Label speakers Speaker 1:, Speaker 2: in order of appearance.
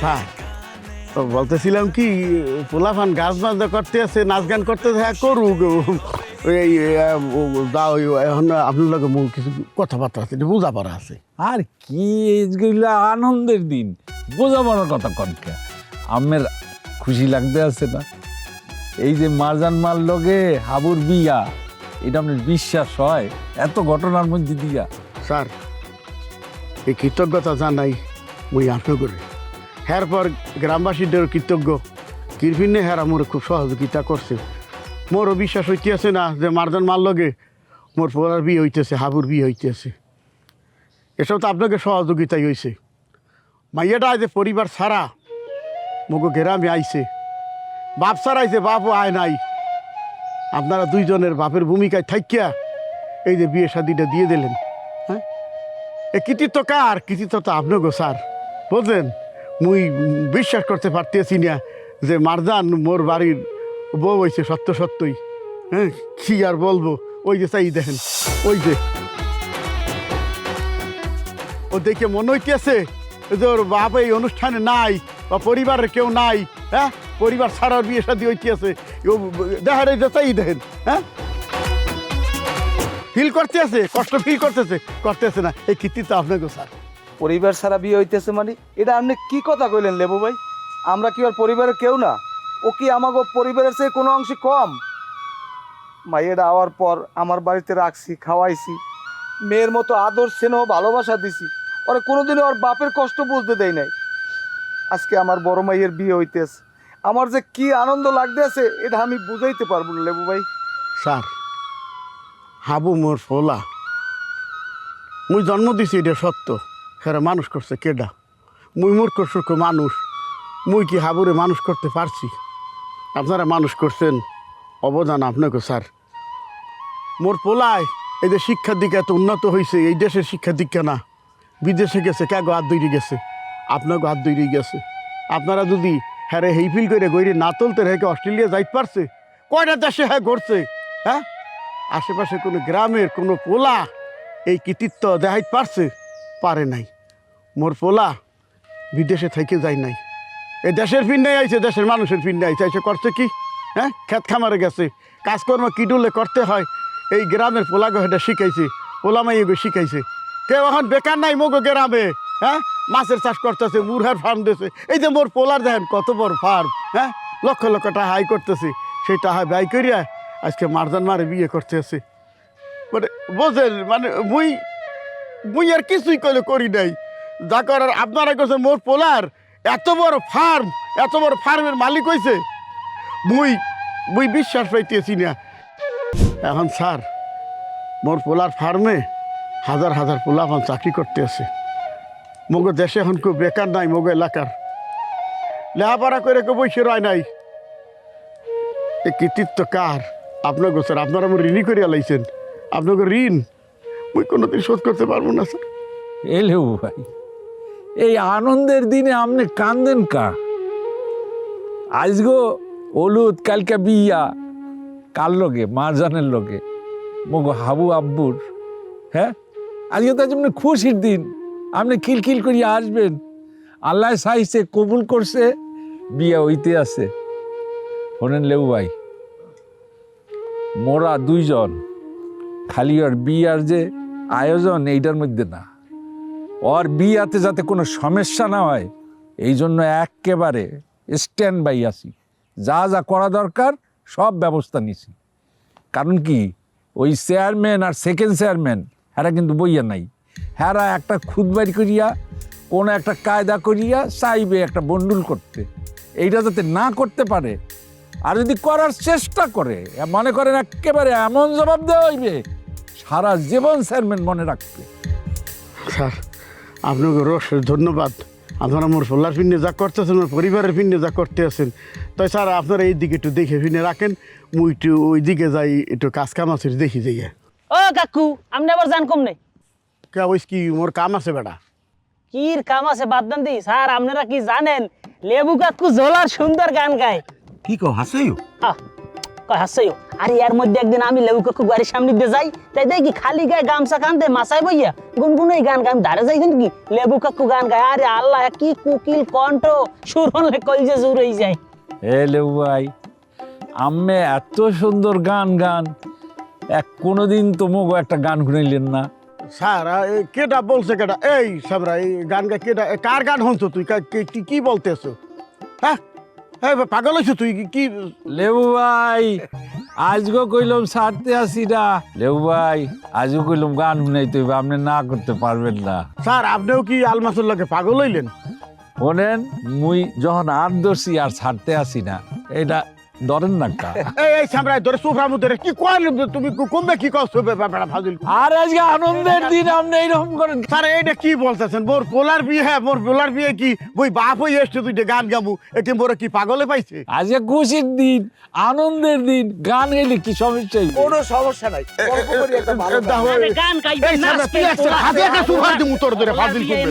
Speaker 1: Sir তো বলতেছিলাম কি পোলাফান গাছ বাজনা করতে আছে নাচ গান করতে হ্যাঁ করুক। এই দাও এখন আপনার লগে মূল কিছু কথাবার্তা আছে এটা বোঝা পড়া আছে।
Speaker 2: আর কি এইগুলো আনন্দের দিন বোঝাবার কথা কনকা আমের খুশি লাগতে আছে না? এই যে মারজান মার লগে হাবুর বিয়া এটা আপনার বিশ্বাস হয়? এত ঘটনার মধ্যে দিয়া।
Speaker 1: স্যার এই কৃতজ্ঞতা জানাই মুই আপনার করে হ্যার পর গ্রামবাসীদের কৃতজ্ঞ। কিরফিনে হ্যার আমার খুব সহযোগিতা করছে। মোরও বিশ্বাস হইতেছে না যে মারজন মার লগে মোর পোলার বিয়ে হইতেছে, হাবুর বিয়ে হইতেছে। এসব তো আপনাকে সহযোগিতাই হয়েছে মাইয়াটা যে পরিবার ছাড়া মগো গ্রামে আইছে, বাপ ছাড়াইছে বাপও আয় নাই। আপনারা দুইজনের বাপের ভূমিকায় থাইকিয়া এই যে বিয়ে শাদিটা দিয়ে দিলেন হ্যাঁ? এ কৃতিত্ব কার? কৃতিত্ব তো আপনাকে স্যার। বুঝলেন? মুই বিশ্বাস করতে পারতেছি না যে মারজান মোর বাড়ির বউ হয়েছে সত্য সত্যই। হ্যাঁ কি আর বলব? ওই যে চাই দেখেন, ওই যে। ও দেখে মনে হইতেছে যে ওর বাপ এই অনুষ্ঠানে নাই বা পরিবারের কেউ নাই হ্যাঁ? পরিবার ছাড়ার বিয়ে শাদি হইতেছে। দেখেন এই যে চাই দেখেন হ্যাঁ? ফিল করতে আছে কষ্ট ফিল করতেছে করতেছে না। এই কৃতিত্ব আপনাকে, স্যার।
Speaker 3: পরিবার ছাড়া বিয়ে হইতেছে মানে? এটা আপনি কি কথা কইলেন, লেবু ভাই? আমরা কি ওর পরিবারের কেউ না? ও কি আমাকে পরিবারের চেয়ে কোনো অংশে কম? মাইয়ের আওয়ার পর আমার বাড়িতে রাখছি, খাওয়াইছি। মেয়ের মতো আদর, স্নেহ, ভালোবাসা দিছি। ওরা কোনোদিনও ওর বাপের কষ্ট বুঝতে দেয় নাই। আজকে আমার বড় মাইয়ের বিয়ে হইতেছে। আমার যে কি আনন্দ লাগতেছে, এটা আমি বুঝাইতে পারব না, লেবু ভাই।
Speaker 1: স্যার, হাবু মোর ফোলা। মুই জন্ম দিছি, এটা সত্য। হ্যাঁ মানুষ করছে কেডা? মুই মূর্খ, সূর্খ মানুষ। মুই কি হাবুরে মানুষ করতে পারছি? আপনারা মানুষ করছেন অবদান আপনাকে, স্যার। মোর পোলায় এই যে শিক্ষার দিকে এত উন্নত হয়েছে এই দেশের শিক্ষার দিকে না। বিদেশে গেছে ক্যাগো হাত দৈরি গেছে? আপনাকে হাত দৈরি গেছে। আপনারা যদি হ্যাঁ হেইফিল করে গৈরে না তুলতে রেখে অস্ট্রেলিয়া যাইতে পারছে? কয়টা দেশে হ্যাঁ ঘটছে হ্যাঁ? আশেপাশে কোনো গ্রামের কোনো পোলা এই কৃতিত্ব দেখাইতে পারছে? পারে নাই। মোর পোলা বিদেশে থেকে যায় নাই। এই দেশের পিণ্ডে আইছে, দেশের মানুষের পিণ্ডে আইছে। এসে করছে কি? হ্যাঁ? খেত খামারে গেছে। কাজকর্ম কিডুলে করতে হয়? এই গ্রামের পোলাগো এটা শিখাইছে পোলা মাইগো শিখাইছে। কেউ এখন বেকার নাই মগো গ্রামে হ্যাঁ? মাছের চাষ করতেছে, মুরহার ফার্ম দিয়েছে এই যে মোর পোলার দেখেন কত বড় ফার্ম হ্যাঁ? লক্ষ লক্ষ টাকা হাই করতেছে। সেই টাকা ব্যয় করিয়া আজকে মারজান মারে বিয়ে করতেছে মানে বোঝেন মানে মুই মুই আর কিছুই কইলে করি নাই। যা করার আপনারা করছেন মোর পোলার। এত বড় ফার্ম, এত বড় ফার্মের মালিক হয়েছে মুই মুই বিশ্বাস পাইতেছি না। এখন স্যার, মোর পোলার ফার্মে হাজার হাজার পোলা এখন চাকরি করতে আছে। মগো দেশে এখন কেউ বেকার নাই, মগো এলাকার। লেহাপড়া করে কেউ বসে রয় নাই। এ কৃতিত্ব কার? আপনাকে স্যার, আপনারা আমার ঋণই করিয়া লাইছেন। আপনাকে ঋণ, মুই কোনোদিন শোধ করতে পারব না, স্যার।
Speaker 2: এলেও ভাই। এই আনন্দের দিনে আপনি কান্দেন কা আজগো হলুদ, কালকে বিয়া। কার লগে? মারজানের লোকে মগো হাবু আব্বুর। হ্যাঁ? আজকে তো যেমন খুশির দিন। আপনি খিলখিল করিয়া আসবেন। আল্লাহ সাইছে কবুল করছে, বিয়া হইতে আছে। শোনেন লেউ ভাই, মোরা দুইজন, খালি আর বিয়ার যে আয়োজন, এইটার মধ্যে না। ওর বিয়াতে যাতে কোনো সমস্যা না হয়, এই জন্য একেবারে স্ট্যান্ড বাই আছি। যা যা করা দরকার, সব ব্যবস্থা নিছি। কারণ কি, ওই চেয়ারম্যান আর সেকেন্ড চেয়ারম্যান হ্যারা কিন্তু বইয়া নাই। হ্যারা একটা খুদ বাড়ি করিয়া, কোনো একটা কায়দা করিয়া চাইবে একটা বন্ডুল করতে। এইটা যাতে না করতে পারে, আর যদি করার চেষ্টা করে মনে করেন একেবারে এমন জবাব দেওয়া হইবে, সারা জীবন চেয়ারম্যান মনে রাখবে।
Speaker 1: স্যার আপনাকে রসের ধন্যবাদ। আপনারা মোর সোলার ফিনে যা করতেছেন আমার পরিবারের ফিনে যা করতে আছেন তাই স্যার আপনারা এই দিকে একটু দেখে ফিনে রাখেন মুই একটু ওই দিকে যাই একটু কাজ কাম আছে দেখি যাই
Speaker 4: ও কাকু আপনি আবার জান কম নেই
Speaker 1: কে ওই কি মোর কাম আছে বেটা?
Speaker 4: কির কাম আছে বাদ দেন দি স্যার আপনারা কি জানেন লেবু কাকু জোলার সুন্দর গান গায়।
Speaker 5: কি কো হাসেও?
Speaker 4: আহ, কয় হাসছেও আর এর মধ্যে একদিন আমি লেবু কাকু বাড়ির সামনে দিয়ে যাই তাই দেখি খালি গায়ে গামছা কান্দে মাথায় বইয়া গুনগুনে গান গান ধারে যাই কি লেবু কাকু গান গায়। আরে আল্লাহ কি কুকিল কণ্ঠ। সুর হলে কই যে জুর হয়ে যায়।
Speaker 2: এ লেবু ভাই আম্মে এত সুন্দর গান গান। এক কোনোদিন তো মগো একটা গান শুনাইলেন না।
Speaker 1: স্যার কেটা বলছে কেটা এই সাবরা এই গান গা কেটা কার গান হনছো তুই? কি বলতেছো? হ্যাঁ? বে, পাগল হয়েছো তুই? কি-
Speaker 2: লেবু ভাই আজগো কইলাম ছাড়তে আসি না। লেবু ভাই আজও কইলাম গান শুনাই তুই আপনি না করতে পারবেন না।
Speaker 1: স্যার আপনিও কি আলমাসুর লাগে পাগল হইলেন?
Speaker 2: শোনেন মুই যখন আর দর্শি আর ছাড়তে আসি না এটা ধরেন না কা
Speaker 1: এই এই সামরা ধরে সুফরা মুদরে কি তুমি কমবে কি কষ্ট বেটা ফাজিল
Speaker 2: আর আজকে আনন্দের দিন আপনি এইরকম করেন
Speaker 1: স্যার এইটা কি বলতেছেন মোর পোলার বিয়ে হ্যাঁ মোর পোলার বিয়ে কি বই বাপ হয়ে এসছে তুই গান এটি মোর কি পাগলে পাইছে
Speaker 2: আজকে খুশির দিন আনন্দের দিন গান গাইলে কি সমস্যা?
Speaker 3: কোনো সমস্যা নাই গল্প করি একটা ভালো গান।
Speaker 4: গাইবে
Speaker 1: সামরা তুই একটা হাতে একটা সুফার দিমু তোর ধরে ফাজিল